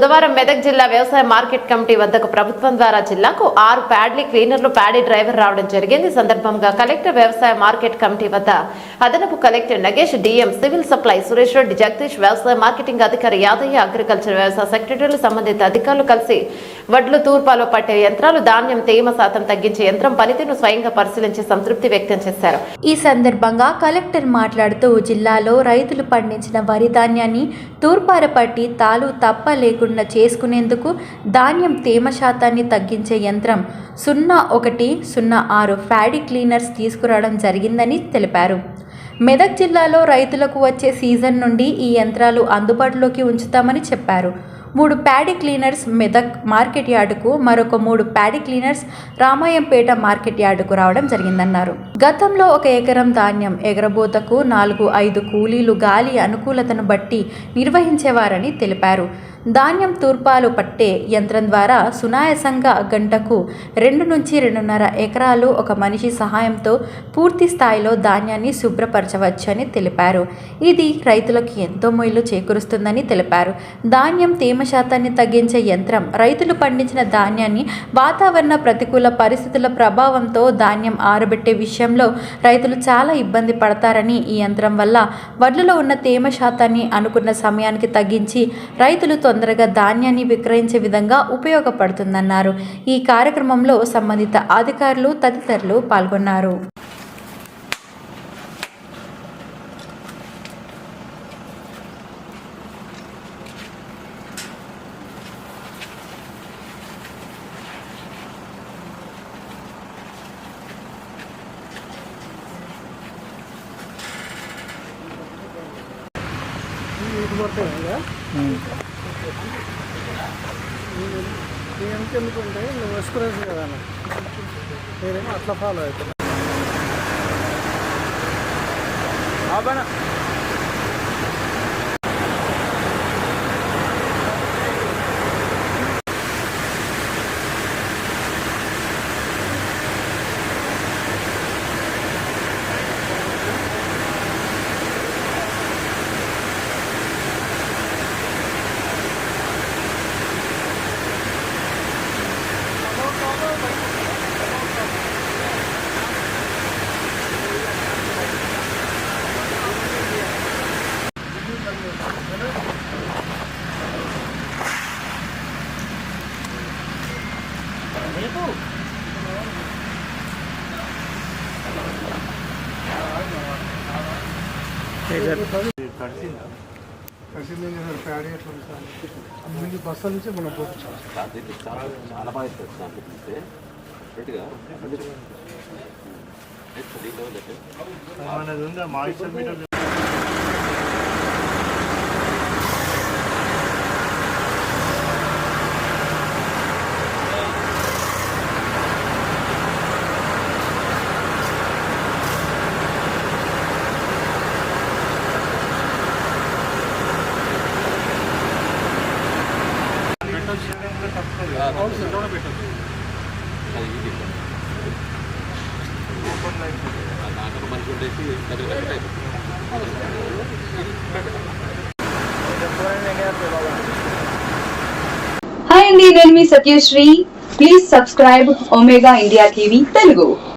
బుధవారం మెదక్ జిల్లా వ్యవసాయ మార్కెట్ కమిటీ వద్దకు ప్రభుత్వం ద్వారా జిల్లాకు ఆరు ప్యాడ్లీ క్లీనర్లు ప్యాడీ డ్రైవర్ రావడం జరిగింది. సందర్భంగా కలెక్టర్ వ్యవసాయ మార్కెట్ కమిటీ వద్ద అదనపు collector Nagesh DM civil supply Suresh Reddy Jagadish వ్యవసాయ మార్కెటింగ్ అధికారి యాదయ్య అగ్రికల్చర్ వ్యవసాయ సెక్రటరీలు సంబంధిత అధికారులు కలిసి వడ్లు తూర్పాలో పట్టే యంత్రాలు ధాన్యం తేమ శాతం తగ్గించే యంత్రం పనితీరును స్వయంగా పరిశీలించి సంతృప్తి వ్యక్తం చేశారు. ఈ సందర్భంగా కలెక్టర్ మాట్లాడుతూ జిల్లాలో రైతులు పండించిన వరి ధాన్యాన్ని తూర్పారపట్టి తాలు తప్ప లేకుండా చేసుకునేందుకు ధాన్యం తేమ శాతాన్ని తగ్గించే యంత్రం సున్నా ఒకటి సున్నా ఆరు ఫ్యాడీ క్లీనర్స్ తీసుకురావడం జరిగిందని తెలిపారు. మెదక్ జిల్లాలో రైతులకు వచ్చే సీజన్ నుండి ఈ యంత్రాలు అందుబాటులోకి ఉంచుతామని చెప్పారు. మూడు ప్యాడీ క్లీనర్స్ మెదక్ మార్కెట్ యార్డుకు మరొక మూడు ప్యాడీ క్లీనర్స్ రామాయంపేట మార్కెట్ యార్డుకు రావడం జరిగిందన్నారు. గతంలో ఒక ఎకరం ధాన్యం ఎగరబోతకు నాలుగు ఐదు కూలీలు గాలి అనుకూలతను బట్టి నిర్వహించేవారని తెలిపారు. ధాన్యం తూర్పాలు పట్టే యంత్రం ద్వారా సునాయాసంగా గంటకు రెండు నుంచి రెండున్నర ఎకరాలు ఒక మనిషి సహాయంతో పూర్తి స్థాయిలో ధాన్యాన్ని శుభ్రపరచవచ్చని తెలిపారు. ఇది రైతులకు ఎంతో మేలు చేకూరుస్తుందని తెలిపారు. ధాన్యం తేమ శాతాన్ని తగ్గించే యంత్రం రైతులు పండించిన ధాన్యాన్ని వాతావరణ ప్రతికూల పరిస్థితుల ప్రభావంతో ధాన్యం ఆరబెట్టే విషయంలో రైతులు చాలా ఇబ్బంది పడతారని ఈ యంత్రం వల్ల వడ్లలో ఉన్న తేమ శాతాన్ని అనుకున్న సమయానికి తగ్గించి రైతులు తొందరగా ధాన్యాన్ని విక్రయించే విధంగా ఉపయోగపడుతుందన్నారు. ఈ కార్యక్రమంలో సంబంధిత అధికారులు తదితరులు పాల్గొన్నారు. ఎందుకుంటే నువ్వు వేసుకునేది కదా. నేనేమో అట్లా ఫాలో అవుతున్నా ముందు బస్సు నుంచి మనం చాలా చాలా బాగా దాంట్లో చూస్తే గట్టిగా ఉందా మీటర్ అది ఇది దాంట్లో మనిషి ఉండేసి దగ్గర దగ్గర అయిపోతుంది హాయ్ అండి నేను మీ Satyasri please subscribe Omega India TV Telugu